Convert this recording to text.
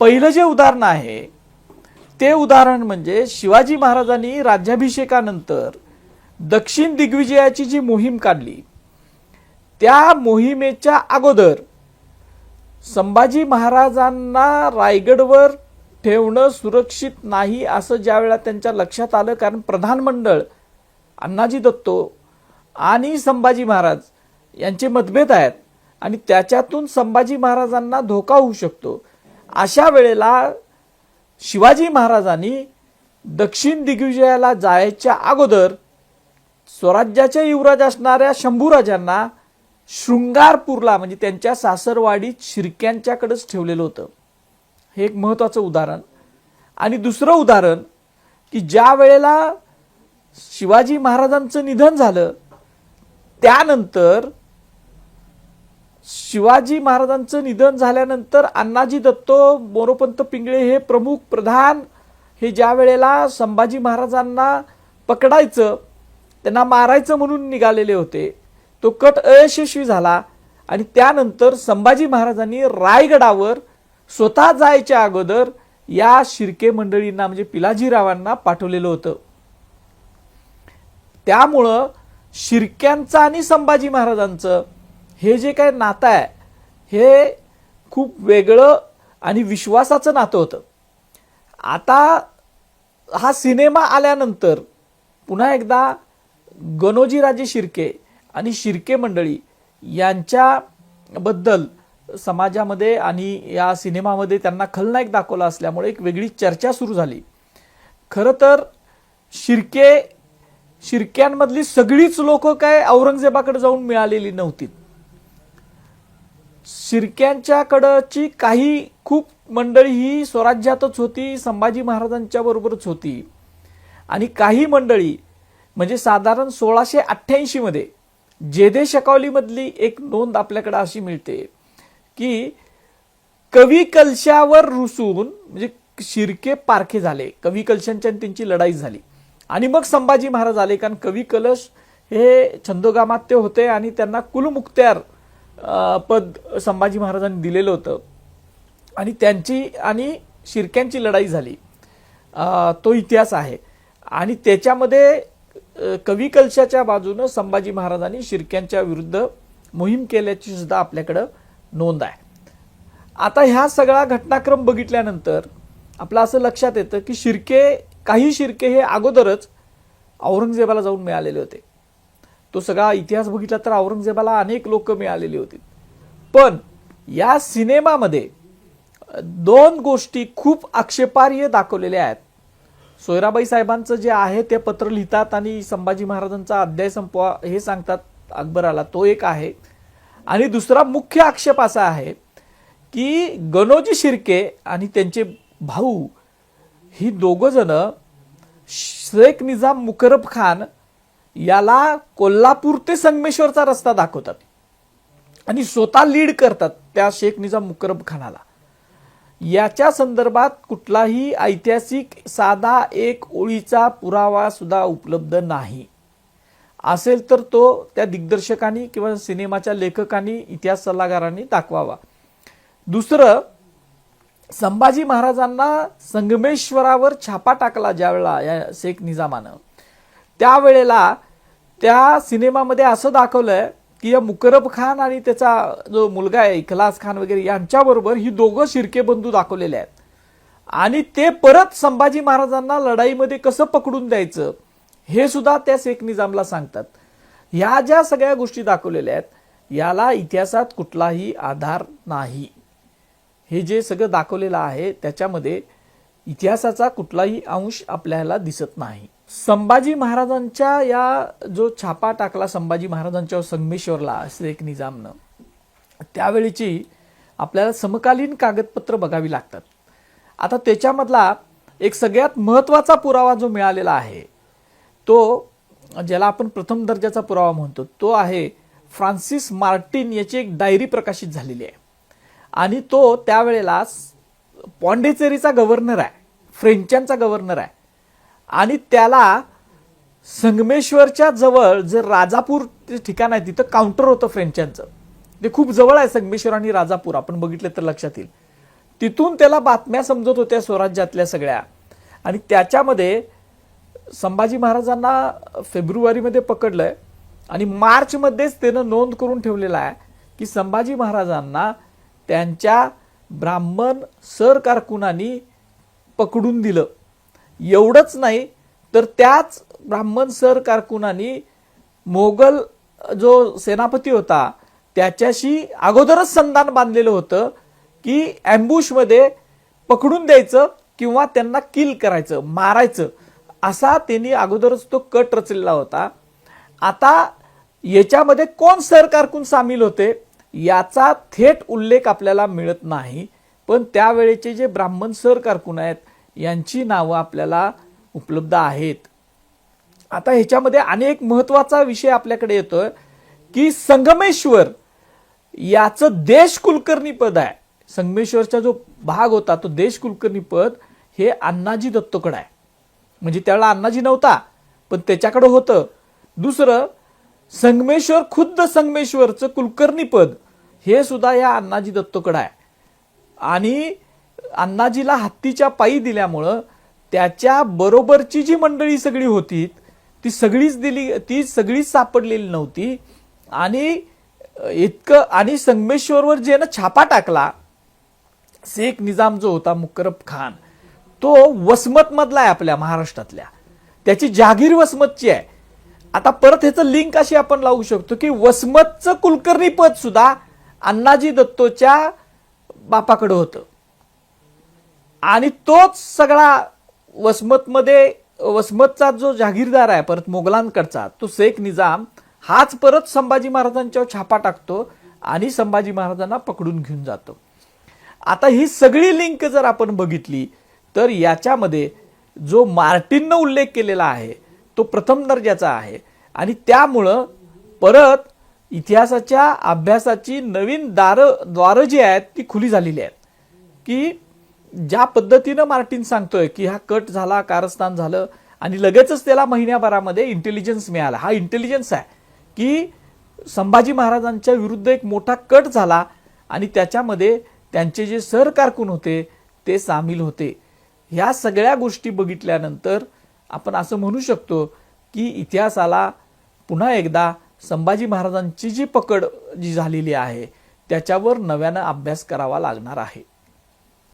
पहिलं जे उदाहरण आहे ते उदाहरण म्हणजे शिवाजी महाराजांनी राज्याभिषेकानंतर दक्षिण दिग्विजयाची जी मोहीम काढली त्या मोहिमेच्या अगोदर संभाजी महाराजांना रायगडवर ठेवणं सुरक्षित नाही असं ज्या वेळा त्यांच्या लक्षात आलं कारण प्रधानमंडळ अण्णाजी दत्तो आणि संभाजी महाराज यांचे मतभेद आहेत आणि त्याच्यातून संभाजी महाराजांना धोका होऊ शकतो. अशा वेळेला शिवाजी महाराजांनी दक्षिण दिग्विजयाला जायच्या अगोदर स्वराज्याचे युवराज असणाऱ्या शंभूराजांना शृंगारपूरला म्हणजे त्यांच्या सासरवाडीत शिरक्यांच्याकडंच ठेवलेलं होतं. हे एक महत्त्वाचं उदाहरण. आणि दुसरं उदाहरण की ज्या वेळेला शिवाजी महाराजांचं निधन झालं त्यानंतर शिवाजी महाराजांचं निधन झाल्यानंतर अण्णाजी दत्तो मोरोपंत पिंगळे हे प्रमुख प्रधान. हे ज्या वेळेला संभाजी महाराजांना पकडायचं त्यांना मारायचं म्हणून निघालेले होते. तो कट अयशस्वी झाला आणि त्यानंतर संभाजी महाराजांनी रायगडावर स्वतः जायच्या अगोदर या शिर्के मंडळींना म्हणजे पिलाजीरावांना पाठवलेलं होतं. त्यामुळं शिर्क्यांचं आणि संभाजी महाराजांचं हे जे काय नातं आहे हे खूप वेगळं आणि विश्वासाचं नातं होतं. आता हा सिनेमा आल्यानंतर पुन्हा एकदा गणोजीराजे शिर्के आणि शिर्के मंडळी यांच्याबद्दल समाजामध्ये आणि या सिनेमामध्ये त्यांना खलनायक दाखवला असल्यामुळे एक वेगळी चर्चा सुरू झाली. खरं तर शिर्के शिर्क्यांमधली सगळीच लोक काय औरंगजेबाकडे जाऊन मिळालेली नव्हती. शिर्क्यांच्याकडची काही खूप मंडळी ही स्वराज्यातच होती संभाजी महाराजांच्या बरोबरच होती. आणि काही मंडळी म्हणजे साधारण सोळाशे अठ्ठ्याऐंशीमध्ये जेदे शकावलीमधली एक नोंद आपल्याकडे अशी मिळते की कवी कलशावर रुसून म्हणजे शिर्के पारखे झाले. कवी कलशांच्या आणि त्यांची लढाई झाली. आणि मग संभाजी महाराज आले कारण कवी कलश हे छंदोगामात्य होते आणि त्यांना कुलमुक्त्यार पद संभाजी महाराजांनी दिलेलं होतं. आणि त्यांची आणि शिर्क्यांची लढाई झाली. तो इतिहास आहे. आणि त्याच्यामध्ये कवी कलशाच्या बाजूनं संभाजी महाराजांनी शिर्क्यांच्या विरुद्ध मोहीम केल्याची सुद्धा आपल्याकडं नोंद आहे. आता ह्या सगळा घटनाक्रम बघितल्यानंतर आपलं असं लक्षात येतं की शिर्के काही शिर्के हे अगोदरच औरंगजेबाला जाऊन मिळालेले होते. तो सगळा इतिहास बघितला तर औरंगजेबाला अनेक लोक मिळालेली होती. पण या सिनेमामध्ये दोन गोष्टी खूप आक्षेपार्ह दाखवलेल्या आहेत. सोयराबाई साहेबांचं जे आहे ते पत्र लिहितात आणि संभाजी महाराजांचा अध्याय संपवा हे सांगतात अकबराला तो एक आहे. आणि दुसरा मुख्य आक्षेप असा आहे की गणोजी शिर्के आणि त्यांचे भाऊ ही दोघंजणं शेख निजाम मुकरब खान याला कोल्हापूर ते संगमेश्वरचा रस्ता दाखवतात. आणि स्वतः लीड करतात त्या शेख निजाम मुकरब खानाला. याच्या संदर्भात कुठलाही ऐतिहासिक साधा एक ओळीचा पुरावा सुद्धा उपलब्ध नाही. असेल तर तो त्या दिग्दर्शकांनी किंवा सिनेमाच्या लेखकांनी इतिहास सल्लागारांनी दाखवावा. दुसरं संभाजी महाराजांना संगमेश्वरावर छापा टाकला ज्यावेळेला या शेख निजामानं. त्यावेळेला त्या सिनेमामध्ये असं दाखवलंय की या मुकरब खान आणि त्याचा जो मुलगा आहे इखलास खान वगैरे यांच्याबरोबर ही दोघं शिरके बंधू दाखवलेले आहेत. आणि ते परत संभाजी महाराजांना लढाईमध्ये कसं पकडून द्यायचं हे सुद्धा त्या शेख निजामला सांगतात. ह्या ज्या सगळ्या गोष्टी दाखवलेल्या आहेत याला इतिहासात कुठलाही आधार नाही. हे जे सगळं दाखवलेलं आहे त्याच्यामध्ये इतिहासाचा कुठलाही अंश आपल्याला दिसत नाही. संभाजी महाराजांच्या या जो छापा टाकला संभाजी महाराजांच्या संगमेश्वरला शेख निजामनं त्यावेळीची आपल्याला समकालीन कागदपत्र बघावी लागतात. आता त्याच्यामधला एक सगळ्यात महत्त्वाचा पुरावा जो मिळालेला आहे तो ज्याला आपण प्रथम दर्जाचा पुरावा म्हणतो तो आहे फ्रान्सिस मार्टिन याची एक डायरी प्रकाशित झालेली आहे. आणि तो त्यावेळेला पॉंडेचेरीचा गव्हर्नर आहे फ्रेंचांचा गव्हर्नर आहे. आणि त्याला संगमेश्वरच्या जवळ जे राजापूर ठिकाण आहे तिथं काउंटर होतं फ्रेंचांचं. ते खूप जवळ आहे संगमेश्वर आणि राजापूर. आपण बघितलं तर लक्षात येईल. तिथून त्याला बातम्या समजत होत्या स्वराज्यातल्या सगळ्या. आणि त्याच्यामध्ये संभाजी महाराजांना फेब्रुवारीमध्ये पकडलंय. आणि मार्चमध्येच त्यानं नोंद करून ठेवलेला आहे की संभाजी महाराजांना त्यांच्या ब्राह्मण सर कारकुनांनी पकडून दिलं. एवढंच नाही तर त्याच ब्राह्मण सर कारकुनानी मोगल जो सेनापती होता त्याच्याशी अगोदरच संधान बांधलेलं होतं की ॲम्बुशमध्ये पकडून द्यायचं किंवा त्यांना किल करायचं मारायचं असा त्यांनी अगोदरच तो कट रचलेला होता. आता याच्यामध्ये कोण सर कारकून सामील होते याचा थेट उल्लेख आपल्याला मिळत नाही. पण त्यावेळेचे जे ब्राह्मण सर कारकून आहेत यांची नावं आपल्याला उपलब्ध आहेत. आता ह्याच्यामध्ये अनेक महत्त्वाचा विषय आपल्याकडे येतोय की संगमेश्वर याचं देश कुलकर्णी पद आहे. संगमेश्वरचा जो भाग होता तो देश कुलकर्णी पद हे अण्णाजी दत्तोकडे आहे. म्हणजे त्यावेळेला अण्णाजी नव्हता पण त्याच्याकडे होतं. दुसरं संगमेश्वर खुद्द संगमेश्वरचं कुलकर्णी पद हे सुद्धा या अण्णाजी दत्तोकडे आहे. आणि अण्णाजीला हत्तीच्या पायी दिल्यामुळं त्याच्या बरोबरची जी मंडळी सगळी होती ती सगळीच दिली ती सगळीच सापडलेली नव्हती. आणि इतकं आणि संगमेश्वरवर ज्यानं छापा टाकला शेख निजाम जो होता मुकरब खान तो वसमतमधला आहे आपल्या महाराष्ट्रातल्या. त्याची जागीर वसमतची आहे. आता परत ह्याचं लिंक अशी आपण लावू शकतो की वसमतचं कुलकर्णी पद सुद्धा अण्णाजी दत्तोच्या बापाकडे होतं. आणि तोच सगळा वसमतमध्ये वसमतचा जो जहागीरदार आहे परत मोगलांकडचा तो शेख निजाम हाच परत संभाजी महाराजांच्यावर छापा टाकतो आणि संभाजी महाराजांना पकडून घेऊन जातो. आता ही सगळी लिंक जर आपण बघितली तर याच्यामध्ये जो मार्टिननं उल्लेख केलेला आहे तो प्रथम दर्जाचा आहे. आणि त्यामुळं परत इतिहासाच्या अभ्यासाची नवीन दारं द्वारं जी आहेत ती खुली झालेली आहेत. की ज्या पद्धतीनं मार्टिन सांगतोय की हा कट झाला कारस्थान झालं आणि लगेचच त्याला महिन्याभरामध्ये इंटेलिजन्स मिळाला. हा इंटेलिजन्स आहे की संभाजी महाराजांच्या विरुद्ध एक मोठा कट झाला आणि त्याच्यामध्ये त्यांचे जे सर कारकून होते ते सामील होते. ह्या सगळ्या गोष्टी बघितल्यानंतर आपण असं म्हणू शकतो की इतिहासाला पुन्हा एकदा संभाजी महाराजांची जी पकड जी झालेली आहे त्याच्यावर नव्यानं अभ्यास करावा लागणार आहे.